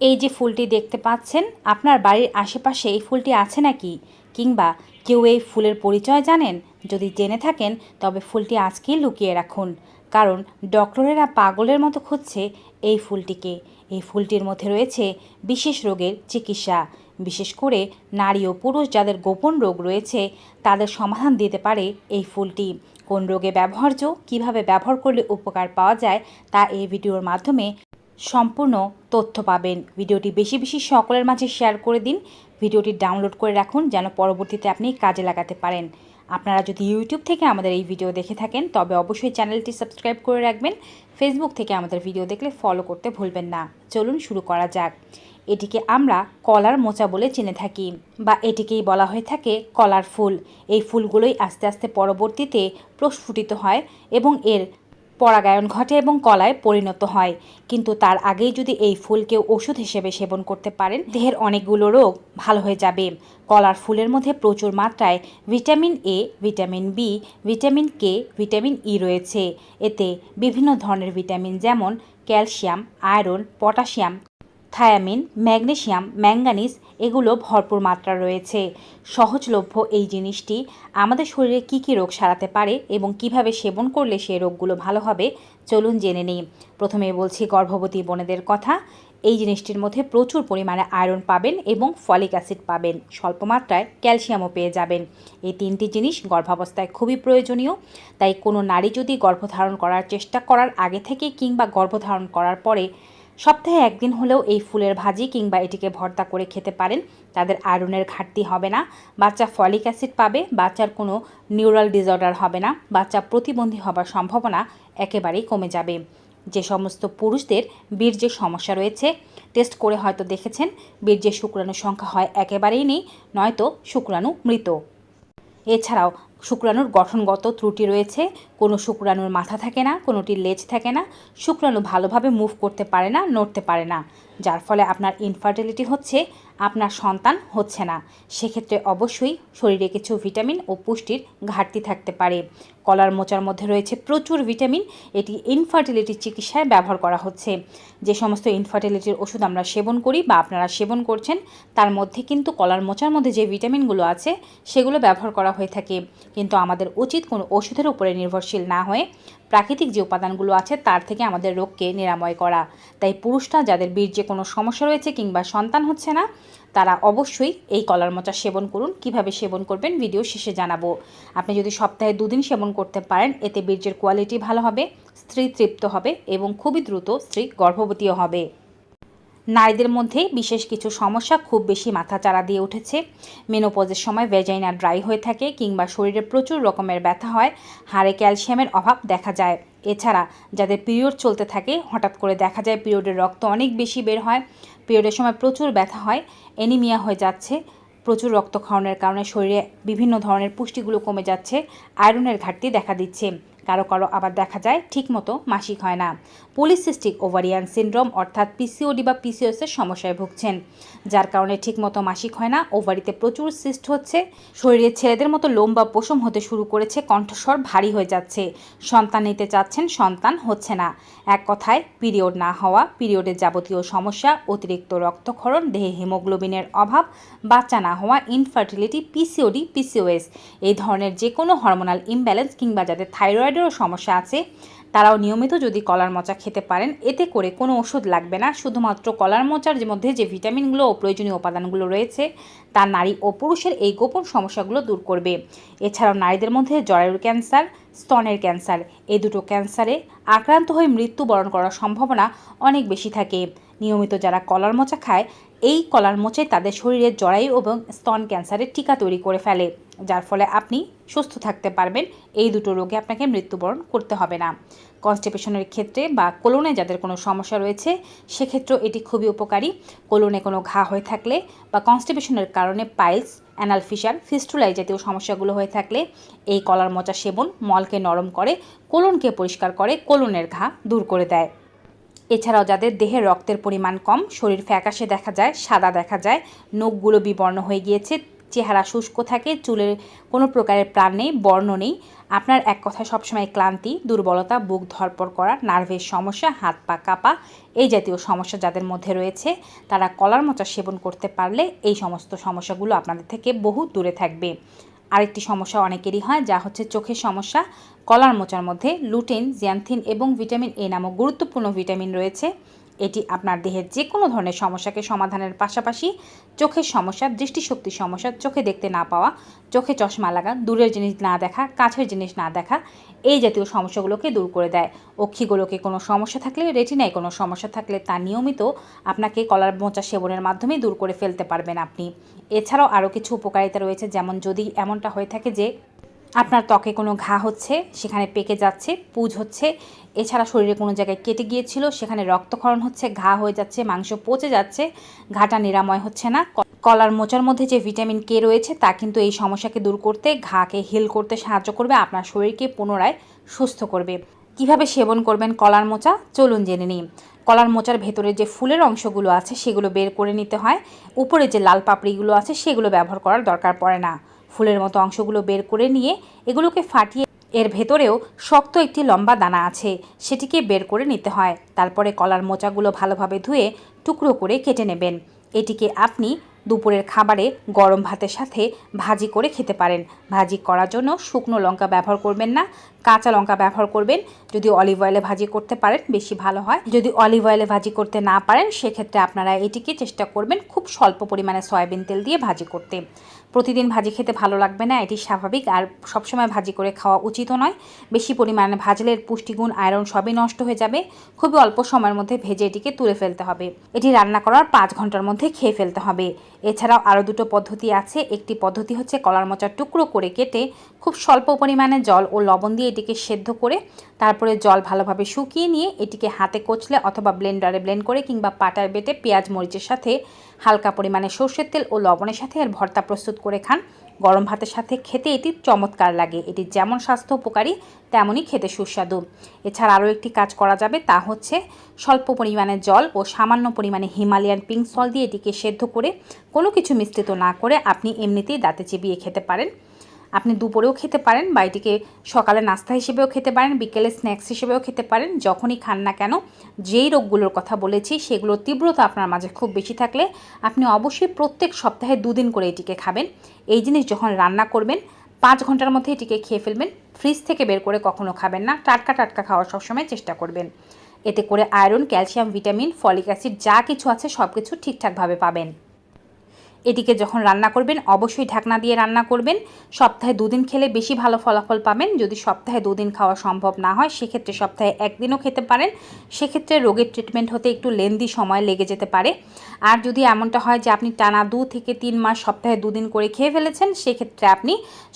এই যে ফুলটি দেখতে পাচ্ছেন, আপনার বাড়ির আশেপাশে এই ফুলটি আছে নাকি? কিংবা কেউ এই ফুলের পরিচয় জানেন? যদি জেনে থাকেন, তবে ফুলটি আজকেই লুকিয়ে রাখুন। কারণ ডক্টরেরা পাগলের মতো খুঁজছে এই ফুলটিকে। এই ফুলটির মধ্যে রয়েছে বিশেষ রোগের চিকিৎসা। বিশেষ করে নারী ও পুরুষ যাদের গোপন রোগ রয়েছে, তাদের সমাধান দিতে পারে এই ফুলটি। কোন রোগে ব্যবহার্য, কীভাবে ব্যবহার করলে উপকার পাওয়া যায়, তা এই ভিডিওর মাধ্যমে সম্পূর্ণ তথ্য পাবেন। ভিডিওটি বেশি বেশি সকলের মাঝে শেয়ার করে দিন। ভিডিওটি ডাউনলোড করে রাখুন যেন পরবর্তীতে আপনি কাজে লাগাতে পারেন। আপনারা যদি ইউটিউব থেকে আমাদের এই ভিডিও দেখে থাকেন, তবে অবশ্যই চ্যানেলটি সাবস্ক্রাইব করে রাখবেন। ফেসবুক থেকে আমাদের ভিডিও দেখলে ফলো করতে ভুলবেন না। চলুন শুরু করা যাক। এটিকে আমরা কলার মোচা বলে চিনে থাকি বা এটিকেই বলা হয়ে থাকে কলার ফুল। এই ফুলগুলোই আস্তে আস্তে পরবর্তীতে প্রস্ফুটিত হয় এবং এর পরাগায়ন ঘটে এবং কলায় পরিণত হয়। কিন্তু তার আগেই যদি এই ফুল কেউ ওষুধ হিসেবে সেবন করতে পারেন, দেহের অনেকগুলো রোগ ভালো হয়ে যাবে। কলার ফুলের মধ্যে প্রচুর মাত্রায় vitamin A vitamin B vitamin K vitamin E রয়েছে। এতে বিভিন্ন ধরনের ভিটামিন যেমন calcium, iron, potassium thiamine magnesium manganese এগুলো ভরপুর মাত্রা রয়েছে। সহজলভ্য এই জিনিসটি আমাদের শরীরে কী কী রোগ সারাতে পারে এবং কীভাবে সেবন করলে সেই রোগগুলো ভালো হবে, চলুন জেনে নিই। প্রথমে বলছি গর্ভবতী বোনেদের কথা। এই জিনিসটির মধ্যে প্রচুর পরিমাণে আয়রন পাবেন এবং ফলিক অ্যাসিড পাবেন। স্বল্প মাত্রায় ক্যালসিয়ামও পেয়ে যাবেন। এই তিনটি জিনিস গর্ভাবস্থায় খুবই প্রয়োজনীয়। তাই কোনো নারী যদি গর্ভধারণ করার চেষ্টা করার আগে থেকে কিংবা গর্ভধারণ করার পরে সপ্তাহে একদিন হলেও এই ফুলের ভাজি কিংবা এটিকে ভর্তা করে খেতে পারেন। তাদের আয়রনের ঘাটতি হবে না। বাচ্চা ফলিক অ্যাসিড পাবে, বাচ্চার কোনো নিউরাল ডিসঅর্ডার হবে না। বাচ্চা প্রতিবন্ধী হবার সম্ভাবনা একেবারেই কমে যাবে। যে সমস্ত পুরুষদের বীর্যের সমস্যা রয়েছে, টেস্ট করে হয়তো দেখেছেন, বীর্যের শুক্রাণুর সংখ্যা হয় একেবারেই নেই, নয়তো শুক্রাণু মৃত। এছাড়াও শুক্রাণুর গঠনগত ত্রুটি রয়েছে। কোনো শুক্রাণুর মাথা থাকে না, কোনোটির লেজ থাকে না। শুক্রাণু ভালোভাবে মুভ করতে পারে না, নড়তে পারে না। যার ফলে আপনার ইনফার্টিলিটি হচ্ছে, আপনার সন্তান হচ্ছে না। সেক্ষেত্রে অবশ্যই শরীরে কিছু ভিটামিন ও পুষ্টির ঘাটতি থাকতে পারে। কলার মোচার মধ্যে রয়েছে প্রচুর ভিটামিন এটি ইনফার্টিলিটির চিকিৎসায় ব্যবহার করা হচ্ছে। যে সমস্ত ইনফার্টিলিটির ওষুধ আমরা সেবন করি বা আপনারা সেবন করছেন, তার মধ্যে কিন্তু কলার মোচার মধ্যে যে ভিটামিনগুলো আছে, সেগুলো ব্যবহার করা হয়ে থাকে। কিন্তু আমাদের উচিত কোনো ওষুধের উপরে নির্ভরশীল না হয়ে প্রাকৃতিক যে উপাদানগুলো আছে, তার থেকে আমাদের রোগকে নিরাময় করা। তাই পুরুষরা যাদের বীর্যে কোনো সমস্যা রয়েছে কিংবা সন্তান হচ্ছে না, তারা অবশ্যই এই কলার মোচা সেবন করুন। কীভাবে সেবন করবেন ভিডিও শেষে জানাব। আপনি যদি সপ্তাহে দুদিন সেবন করতে পারেন, এতে বীর্যের কোয়ালিটি ভালো হবে, স্ত্রী তৃপ্ত হবে এবং খুবই দ্রুত স্ত্রী গর্ভবতীও হবে। নারীদের মধ্যে বিশেষ কিছু সমস্যা খুব বেশি মাথাচাড়া দিয়ে উঠেছে। মেনোপজের সময় ভেজাইনা ড্রাই হয়ে থাকে কিংবা শরীরে প্রচুর রকমের ব্যথা হয়, হাড়ে ক্যালসিয়ামের অভাব দেখা যায়। এছাড়া যাদের পিরিয়ড চলতে থাকে, হঠাৎ করে দেখা যায় পিরিয়ডের রক্ত অনেক বেশি বের হয়। পিরিয়ডের সময় প্রচুর ব্যথা হয় এনিমিয়া হয়ে যাচ্ছে। প্রচুর রক্তক্ষরণের কারণে শরীরে বিভিন্ন ধরনের পুষ্টিগুলো কমে যাচ্ছে। আয়রনের ঘাটতি দেখা দিচ্ছে। কারও কারও আবার দেখা যায় ঠিকমতো মাসিক হয় না। পলিসিস্টিক ওভারিয়ান সিন্ড্রোম অর্থাৎ পিসিওডি বা পিসিওসের সমস্যায় ভুগছেন। যার কারণে ঠিকমতো মাসিক হয় না, ওভারিতে প্রচুর সিস্ট হচ্ছে শরীরে ছেলেদের মতো লোম বা পশম হতে শুরু করেছে, কণ্ঠস্বর ভারী হয়ে যাচ্ছে। সন্তান নিতে চাচ্ছেন, সন্তান হচ্ছে না। এক কথায়, পিরিয়ড না হওয়া পিরিয়ডের যাবতীয় সমস্যা, অতিরিক্ত রক্তক্ষরণ, দেহে হিমোগ্লোবিনের অভাব, বাচ্চা না হওয়া ইনফার্টিলিটি পিসিওডি, পিসিওএস, এই ধরনের যে কোনো হরমোনাল ইমব্যালেন্স কিংবা যাদের থাইরয়েডেরও সমস্যা আছে। তারাও নিয়মিত যদি কলার মোচা খেতে পারেন, এতে করে কোনো ওষুধ লাগবে না। শুধুমাত্র কলার মোচার মধ্যে যে ভিটামিনগুলো ও প্রয়োজনীয় উপাদানগুলো রয়েছে, তা নারী ও পুরুষের এই গোপন সমস্যাগুলো দূর করবে। এছাড়াও নারীদের মধ্যে জরায়ুর ক্যান্সার, স্তনের ক্যান্সার এই দুটো ক্যান্সারে আক্রান্ত হয়ে মৃত্যুবরণ করার সম্ভাবনা অনেক বেশি থাকে। নিয়মিত যারা কলার মোচা খায় এই কলার মোচাই তাদের শরীরে জরায়ু এবং স্তন ক্যান্সারের টিকা তৈরি করে ফেলে, যার ফলে আপনি সুস্থ থাকতে পারবেন। এই দুটো রোগে আপনাকে মৃত্যুবরণ করতে হবে না। কনস্টিপেশনের ক্ষেত্রে বা কোলনে যাদের কোনো সমস্যা রয়েছে, সেক্ষেত্রেও এটি খুবই উপকারী। কোলনে কোনো ঘা হয়ে থাকলে বা কনস্টিপেশনের কারণে পাইলস, অ্যানাল ফিশার ফিস্টুলাই জাতীয় সমস্যাগুলো হয়ে থাকলে এই কলার মোচা সেবন মলকে নরম করে, কোলনকে পরিষ্কার করে কোলনের ঘা দূর করে দেয়। এছাড়াও যাদের দেহে রক্তের পরিমাণ কম, শরীর ফ্যাকাশে দেখা যায়, সাদা দেখা যায়, নখগুলো বিবর্ণ হয়ে গিয়েছে, চেহারা শুষ্ক থাকে, চুলের কোনো প্রকারের প্রাণ নেই, বর্ণ নেই। আপনার এক কথায় সবসময় ক্লান্তি, দুর্বলতা, বুক ধরপর করা, নার্ভের সমস্যা, হাত পা কাঁপা, এই জাতীয় সমস্যা যাদের মধ্যে রয়েছে, তারা কলার মোচা সেবন করতে পারলে এই সমস্ত সমস্যাগুলো আপনাদের থেকে বহু দূরে থাকবে। আরেকটি সমস্যা অনেকেরই হয়, যা হচ্ছে চোখের সমস্যা। কলার মোচার মধ্যে লুটেন জিয়ানথিন এবং ভিটামিন এ নামক গুরুত্বপূর্ণ ভিটামিন রয়েছে। এটি আপনার দেহের যে কোনো ধরনের সমস্যাকে সমাধানের পাশাপাশি চোখের সমস্যা দৃষ্টিশক্তির সমস্যা, চোখে দেখতে না পাওয়া, চোখে চশমা লাগা, দূরের জিনিস না দেখা, কাছের জিনিস না দেখা, এই জাতীয় সমস্যাগুলোকে দূর করে দেয়। অক্ষিগুলোকে কোনো সমস্যা থাকলে, রেটিনায় কোনো সমস্যা থাকলে তা নিয়মিত আপনাকে কলার মোচা সেবনের মাধ্যমে দূর করে ফেলতে পারবেন আপনি। এছাড়াও আরও কিছু উপকারিতা রয়েছে, যেমন যদি এমনটা হয়ে থাকে যে আপনার ত্বকে কোনো ঘা হচ্ছে, সেখানে পেকে যাচ্ছে, পুজ হচ্ছে, এছাড়া শরীরে কোনো জায়গায় কেটে গিয়েছিল, সেখানে রক্তক্ষরণ হচ্ছে, ঘা হয়ে যাচ্ছে, মাংস পচে যাচ্ছে, ঘাটা নিরাময় হচ্ছে না। কলার মোচার মধ্যে যে ভিটামিন কে রয়েছে, তা কিন্তু এই সমস্যাকে দূর করতে, ঘাকে হিল করতে সাহায্য করবে, আপনার শরীরকে পুনরায় সুস্থ করবে। কীভাবে সেবন করবেন কলার মোচা? চলুন জেনে নিই। কলার মোচার ভেতরে যে ফুলের অংশগুলো আছে, সেগুলো বের করে নিতে হয়। উপরে যে লাল পাপড়িগুলো আছে, সেগুলো ব্যবহার করার দরকার পড়ে না। ফুলের মতো অংশগুলো বের করে নিয়ে এগুলোকে ফাটিয়ে এর ভেতরেও শক্ত একটি লম্বা দানা আছে, সেটিকে বের করে নিতে হয়। তারপরে কলার মোচাগুলো ভালোভাবে ধুয়ে টুকরো করে কেটে নেবেন। এটিকে আপনি দুপুরের খাবারে গরম ভাতের সাথে ভাজি করে খেতে পারেন। ভাজি করার জন্য শুকনো লঙ্কা ব্যবহার করবেন না, কাঁচা লঙ্কা ব্যবহার করবেন। যদি অলিভ অয়েলে ভাজি করতে পারেন, বেশি ভালো হয়। যদি অলিভ অয়েলে ভাজি করতে না পারেন, সেক্ষেত্রে আপনারা এটিকে চেষ্টা করবেন খুব স্বল্প পরিমাণে সয়াবিন তেল দিয়ে ভাজি করতে। প্রতিদিন ভাজি খেতে ভালো লাগবে না, এটি স্বাভাবিক। আর সবসময় ভাজি করে খাওয়া উচিতও নয়। বেশি পরিমাণে ভাজলে পুষ্টিগুণ, আয়রন সবই নষ্ট হয়ে যাবে। খুবই অল্প সময়ের মধ্যে ভেজে এটিকে তুলে ফেলতে হবে। এটি রান্না করার পাঁচ ঘণ্টার মধ্যে খেয়ে ফেলতে হবে। এছাড়াও আরও দুটো পদ্ধতি আছে। একটি পদ্ধতি হচ্ছে কলার মোচার টুকরো করে কেটে খুব স্বল্প পরিমাণে জল ও লবণ দিয়ে এটিকে সেদ্ধ করে তারপরে জল ভালোভাবে শুকিয়ে নিয়ে এটিকে হাতে কচলে অথবা ব্লেন্ডারে ব্লেন্ড করে কিংবা পাটায় বেটে পেঁয়াজ, মরিচের সাথে হালকা পরিমাণে সর্ষের তেল ও লবণের সাথে এর ভর্তা প্রস্তুত করে খান। গরম ভাতের সাথে খেতে এটি চমৎকার লাগে। এটি যেমন স্বাস্থ্য উপকারী, তেমনই খেতে সুস্বাদু। এছাড়া আরও একটি কাজ করা যাবে তা হচ্ছে স্বল্প পরিমাণে জল ও সামান্য পরিমাণে হিমালয়ান পিঙ্ক সল দিয়ে এটিকে সেদ্ধ করে কোনো কিছু মিশ্রিত না করে আপনি এমনিতেই দাঁতে চিবিয়ে খেতে পারেন। আপনি দুপুরেও খেতে পারেন বা এটিকে সকালে নাস্তা হিসেবেও খেতে পারেন, বিকেলে স্ন্যাক্স হিসেবেও খেতে পারেন, যখনই খান না কেন। যেই রোগগুলোর কথা বলেছি, সেগুলোর তীব্রতা আপনার মাঝে খুব বেশি থাকলে আপনি অবশ্যই প্রত্যেক সপ্তাহে দুদিন করে এটিকে খাবেন। এই জিনিস যখন রান্না করবেন, পাঁচ ঘণ্টার মধ্যে এটিকে খেয়ে ফেলবেন। ফ্রিজ থেকে বের করে কখনো খাবেন না, টাটকা টাটকা খাওয়ার সবসময় চেষ্টা করবেন। এতে করে iron, calcium, vitamin, folic acid যা কিছু আছে সব কিছু ঠিকঠাকভাবে পাবেন। এটিকে যখন রান্না করবেন, অবশ্যই ঢাকনা দিয়ে রান্না করবেন। সপ্তাহে দুদিন খেলে বেশি ভালো ফলাফল পাবেন। যদি সপ্তাহে দুদিন খাওয়া সম্ভব না হয়, সেক্ষেত্রে সপ্তাহে একদিনও খেতে পারেন। সেক্ষেত্রে রোগের ট্রিটমেন্ট হতে একটু লেন্দি সময় লেগে যেতে পারে। আর যদি এমনটা হয় যে আপনি টানা দু থেকে তিন মাস সপ্তাহে দুদিন করে খেয়ে ফেলেছেন, সেক্ষেত্রে আপনি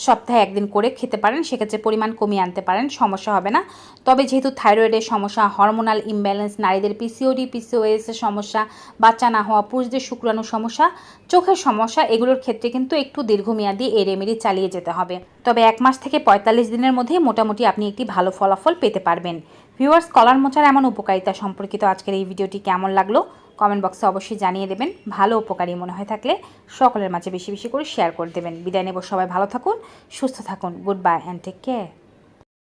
সপ্তাহে একদিন করে খেতে পারেন। সেক্ষেত্রে পরিমাণ কমিয়ে আনতে পারেন, সমস্যা হবে না। তবে যেহেতু থাইরয়েডের সমস্যা হরমোনাল ইমব্যালেন্স নারীদের পিসিওডি পিসিওএস এর সমস্যা, বাচ্চা না হওয়া, পুরুষদের শুক্রাণুর সমস্যা, চোখের সমস্যা, এগুলোর ক্ষেত্রে কিন্তু একটু দীর্ঘমেয়াদী এই রেমেডি চালিয়ে যেতে হবে। তবে এক মাস থেকে পঁয়তাল্লিশ দিনের মধ্যে মোটামুটি আপনি একটি ভালো ফলাফল পেতে পারবেন। ভিউয়ার্স কলার মোচার এমন উপকারিতা সম্পর্কিত আজকের এই ভিডিওটি কেমন লাগল? কমেন্ট বক্সে অবশ্যই জানিয়ে দেবেন। ভালো উপকারী মনে হয়ে থাকলে সকলের মাঝে বেশি বেশি করে শেয়ার করে দেবেন। বিদায় নেব সবাই, ভালো থাকুন, সুস্থ থাকুন। Good bye and take care